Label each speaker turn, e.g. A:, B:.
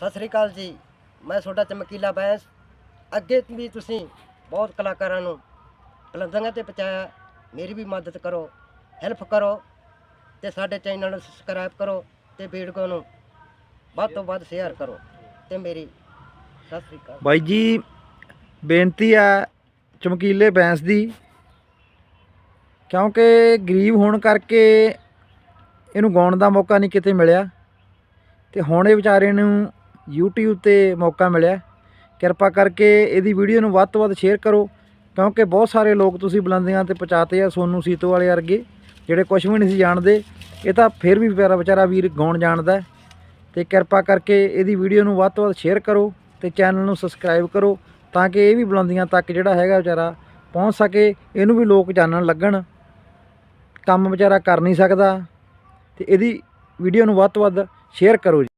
A: ਸਤਿ ਸ੍ਰੀ ਅਕਾਲ ਜੀ। ਮੈਂ ਤੁਹਾਡਾ ਚਮਕੀਲਾ ਬੈਂਸ। ਅੱਗੇ ਵੀ ਤੁਸੀਂ ਬਹੁਤ ਕਲਾਕਾਰਾਂ ਨੂੰ ਬੁਲੰਦੀਆਂ ਤੇ ਪਹੁੰਚਾਇਆ, ਮੇਰੀ ਵੀ ਮਦਦ ਕਰੋ ਹੈਲਪ ਕਰੋ ਤੇ ਸਾਡੇ ਚੈਨਲ ਨੂੰ ਸਬਸਕ੍ਰਾਈਬ ਕਰੋ ਤੇ ਵੀਡੀਓ ਨੂੰ ਵੱਧ ਤੋਂ ਵੱਧ ਸ਼ੇਅਰ ਕਰੋ ਤੇ ਮੇਰੀ ਸਤਿ ਸ੍ਰੀ ਅਕਾਲ।
B: ਬਾਈ ਜੀ, ਬੇਨਤੀ ਆ ਚਮਕੀਲੇ ਬੈਂਸ ਦੀ, ਕਿਉਂਕਿ ਗਰੀਬ ਹੋਣ ਕਰਕੇ ਇਹਨੂੰ ਗਾਉਣ ਦਾ ਮੌਕਾ ਨਹੀਂ ਕਿਤੇ ਮਿਲਿਆ ਤੇ ਹੁਣ ਇਹ ਵਿਚਾਰੇ ਨੂੰ YouTube ਤੇ ਮੌਕਾ ਮਿਲਿਆ। ਕਿਰਪਾ ਕਰਕੇ ਇਹਦੀ ਵੀਡੀਓ ਨੂੰ ਵੱਧ ਤੋਂ ਵੱਧ ਸ਼ੇਅਰ ਕਰੋ, ਕਿਉਂਕਿ ਬਹੁਤ ਸਾਰੇ ਲੋਕ ਤੁਸੀਂ ਬੁਲੰਦੀਆਂ ਤੇ ਪਹੁੰਚਾਤੇ ਆ ਸੋਨੂ ਸੀਤੋ ਵਾਲੇ ਵਰਗੇ, ਜਿਹੜੇ ਕੁਝ ਵੀ ਨਹੀਂ ਸੀ ਜਾਣਦੇ। ਇਹ ਤਾਂ ਫਿਰ ਵੀ ਵਿਚਾਰਾ ਵਿਚਾਰਾ ਵੀਰ ਗਾਉਣ ਜਾਣਦਾ ਹੈ। ਤੇ ਕਿਰਪਾ ਕਰਕੇ ਇਹਦੀ ਵੀਡੀਓ ਨੂੰ ਵੱਧ ਤੋਂ ਵੱਧ ਸ਼ੇਅਰ ਕਰੋ ਤੇ ਚੈਨਲ ਨੂੰ ਸਬਸਕ੍ਰਾਈਬ ਕਰੋ, ਤਾਂ ਕਿ ਇਹ ਵੀ ਬੁਲੰਦੀਆਂ ਤੱਕ ਜਿਹੜਾ ਹੈਗਾ ਵਿਚਾਰਾ ਪਹੁੰਚ ਸਕੇ, ਇਹਨੂੰ ਵੀ ਲੋਕ ਜਾਣਨ ਲੱਗਣ। ਕੰਮ ਵਿਚਾਰਾ ਕਰ ਨਹੀਂ ਸਕਦਾ। ਤੇ ਇਹਦੀ ਵੀਡੀਓ ਨੂੰ ਵੱਧ ਤੋਂ ਵੱਧ ਸ਼ੇਅਰ ਕਰੋ ਜੀ।